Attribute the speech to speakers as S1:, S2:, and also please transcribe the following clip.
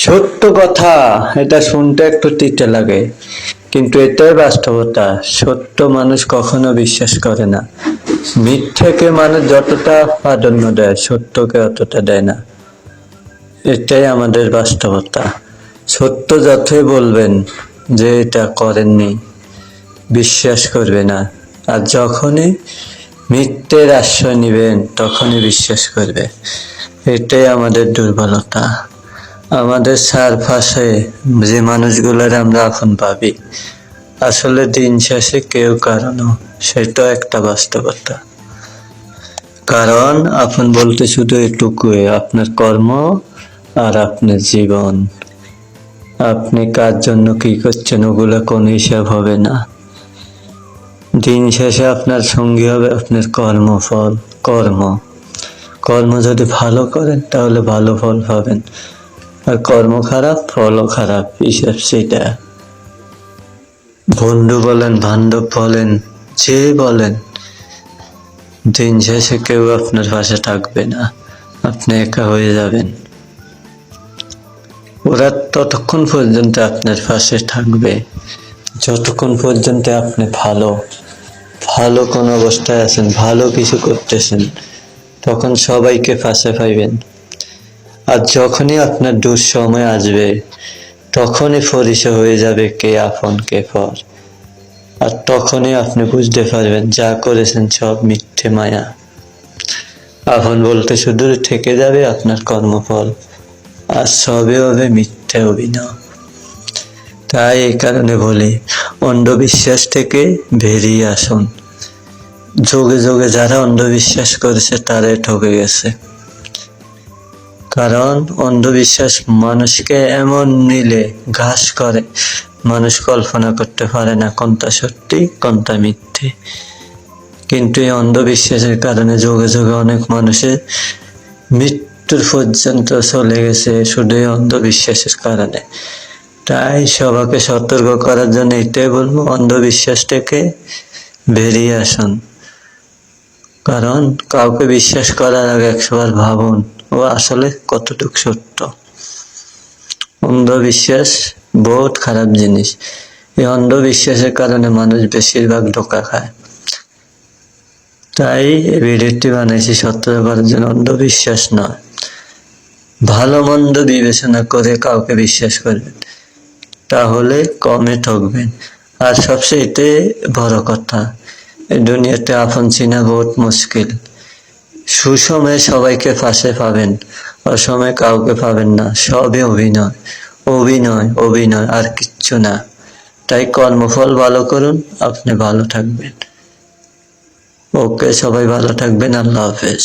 S1: সত্য কথা, এটা শুনতে একটু তিতে লাগে। কিন্তু এটাই বাস্তবতা, সত্য মানুষ কখনো বিশ্বাস করে না। মিথ্যেকে মানুষ যতটা প্রাধান্য দেয়, সত্যকে অতটা দেয় না। এটাই আমাদের বাস্তবতা। সত্য যতই বলবেন যে এটা করেননি, বিশ্বাস করবে না। আর যখনই মিথ্যের আশ্রয় নেবেন, তখনই বিশ্বাস করবে। এটাই আমাদের দুর্বলতা। আমাদের চারপাশে যে মানুষগুলোর আমরা এখন পাবি আসলে দিন শেষে কেউ কারণ সেটা একটা বাস্তবতা। কারণ আপন বলতে শুধু এটুকুই, আপনার কর্ম আর আপনার জীবন। আপনি কার জন্য কি করছেন, ওগুলো কোনো হিসাব হবে না। দিন শেষে আপনার সঙ্গী হবে আপনার কর্মফল, কর্ম। কর্ম যদি ভালো করেন, তাহলে ভালো ফল পাবেন। আর কর্ম খারাপ, ফলও খারাপ, হিসাব সেটা। বন্ধু বলেন, বান্ধব বলেন, যে বলেন, দিন শেষে কেউ আপনার পাশে থাকবে না। আপনি একা হয়ে যাবেন। ওরা ততক্ষণ পর্যন্ত আপনার পাশে থাকবে। যতক্ষণ পর্যন্ত আপনি ভালো ভালো কোন অবস্থায় আছেন, ভালো কিছু করতেছেন, তখন সবাইকে পাশে পাইবেন। আর যখনই আপনার দুঃসময় আসবে, তখনই পরিচয় হয়ে যাবে কে আপন কে পর। আর তখনই আপনি বুঝতে পারবেন, যা করেছেন সব মিথ্যে মায়া। আপন বলতে শুধু থেকে যাবে আপনার কর্মফল, আর সবে হবে মিথ্যে অভিনয়। তাই এই কারণে বলি, অন্ধবিশ্বাস থেকে বেরিয়ে আসুন। যোগে যোগে যারা অন্ধবিশ্বাস করেছে, তারাই ঠকে গেছে। কারণ অন্ধবিশ্বাস মানুষকে এমন নিলে ঘাস করে। মানুষ কল্পনা করতে পারে না কোনটা সত্যি, কোনটা মিথ্যে। কিন্তু এই অন্ধবিশ্বাসের কারণে যোগে যোগে অনেক মানুষের মৃত্যুর পর্যন্ত চলে গেছে শুধু এই অন্ধবিশ্বাসের কারণে। তাই সবাইকে সতর্ক করার জন্য এটাই বলব অন্ধবিশ্বাস থেকে বেরিয়ে আসুন। কারণ কাউকে বিশ্বাস করার আগে একশোবার ভাবুন ও আসলে কতটুকু সত্য? অন্ধবিশ্বাস বহুত খারাপ জিনিস। এই অন্ধবিশ্বাসের কারণে মানুষ বেশিরভাগ ধোকা খায়। তাই ভিডিওটি বানাইছি সত্য করার জন্য অন্ধবিশ্বাস নয়। ভালো মন্দ বিবেচনা করে কাউকে বিশ্বাস করবেন, তাহলে কমে ঠকবেন। আর সবচেয়ে বড় কথা দুনিয়াতে আপন চিনা বহুত মুশকিল। সুসময়ে সবাইকে ফাঁসে পাবেন, অসময়ে কাউকে পাবেন না, সবই অভিনয় অভিনয় অভিনয়, আর কিচ্ছু না। তাই কর্মফল ভালো করুন, আপনি ভালো থাকবেন। ওকে, সবাই ভালো থাকবেন, আল্লাহ হাফেজ।